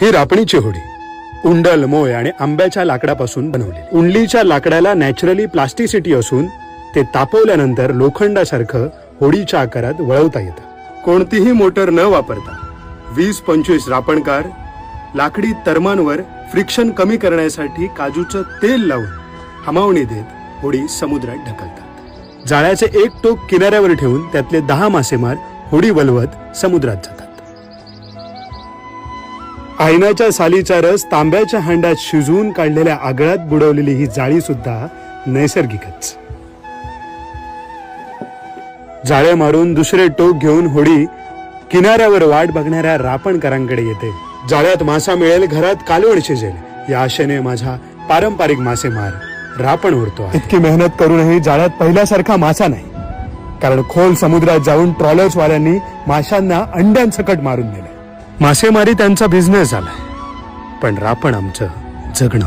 ही रापणीची होडी. उंडल मोय आणि आंब्याच्या लाकडापासून बनवलेली. उंडलीच्या लाकडाला नॅचरली प्लास्टिसिटी असून ते तापवल्यानंतर लोखंडासारखं होडीच्या आकारात वळवता येतं. कोणतीही मोटर न वापरता वीस पंचवीस रापणकार लाकडी तरमांवर फ्रिक्शन कमी करण्यासाठी काजूचं तेल लावून हमावणी देत होडी समुद्रात ढकलतात. जाळ्याचे एक टोक किनाऱ्यावर ठेवून त्यातले दहा मासेमार होडी वलवत समुद्रात जातात. आयनाच्या सालीचा रस तांब्याच्या हांड्यात शिजवून काढलेल्या आगळ्यात बुडवलेली ही जाळी सुद्धा नैसर्गिकच. जाळे मारून दुसरे टोक घेऊन होडी किनाऱ्यावर वाट बघणाऱ्या रापणकरांकडे येते. जाळ्यात मासा मिळेल घरात कालवण शिजेल. या आशेने माझा पारंपरिक मासेमार रापण उरतो इतकी मेहनत करूनही जाळ्यात पहिल्यासारखा मासा नाही. कारण खोल समुद्रात जाऊन ट्रॉलर्स वाल्यांनी माशांना अंड्यांसकट मारून दिलं मासेमारी त्यांचा बिझनेस झालाय. पण रापण आमचं जगणं